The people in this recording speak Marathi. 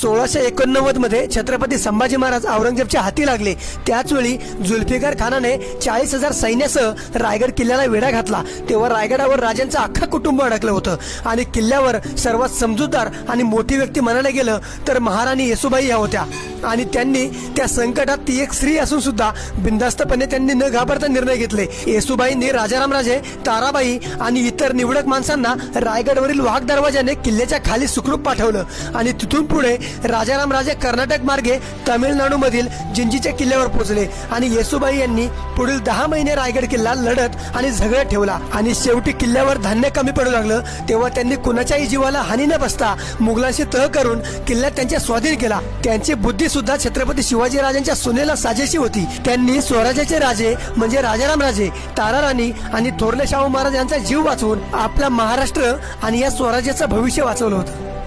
सोळाशे एकोणनव्वदमध्ये छत्रपती संभाजी महाराज औरंगजेबच्या हाती लागले. त्याचवेळी जुल्फिकार खानाने चाळीस हजार सैन्यासह रायगड किल्ल्याला वेढा घातला. तेव्हा रायगडावर राजांचं अख्खा कुटुंब अडकलं होतं. आणि किल्ल्यावर सर्वात समजूतदार आणि मोठी व्यक्ती म्हणायला गेलं तर महाराणी येसुबाई या होत्या. आणि त्यांनी त्या संकटात ती एक स्त्री असून सुद्धा बिंदास्तपणे त्यांनी न घाबरता निर्णय घेतले. येसुबाईंनी राजारामराजे ताराबाई आणि इतर निवडक माणसांना रायगडवरील वाघ दरवाजाने किल्ल्याच्या खाली सुखरूप पाठवलं आणि तिथून पुढे राजारामराजे कर्नाटक मार्गे तामिळनाडू मधील जिंजीच्या किल्ल्यावर पोहोचले आणि येसुबाई यांनी पुढील दहा महिने रायगड किल्ला लढत आणि झगडत ठेवला आणि शेवटी किल्ल्यावर धान्य कमी पडू लागलं. तेव्हा त्यांनी कुणाच्याही जीवाला हानी न बसता मुघलांशी तह करून किल्ला त्यांच्या स्वाधीन केला. त्यांची बुद्धी सुद्धा छत्रपती शिवाजी राजांच्या सुनेला साजेशी होती. त्यांनी स्वराज्याचे राजे म्हणजे राजाराम राजे ताराराणी आणि थोरले शाहू महाराज यांचा जीव वाचवून आपला महाराष्ट्र आणि या स्वराज्याचं भविष्य वाचवलं होतं.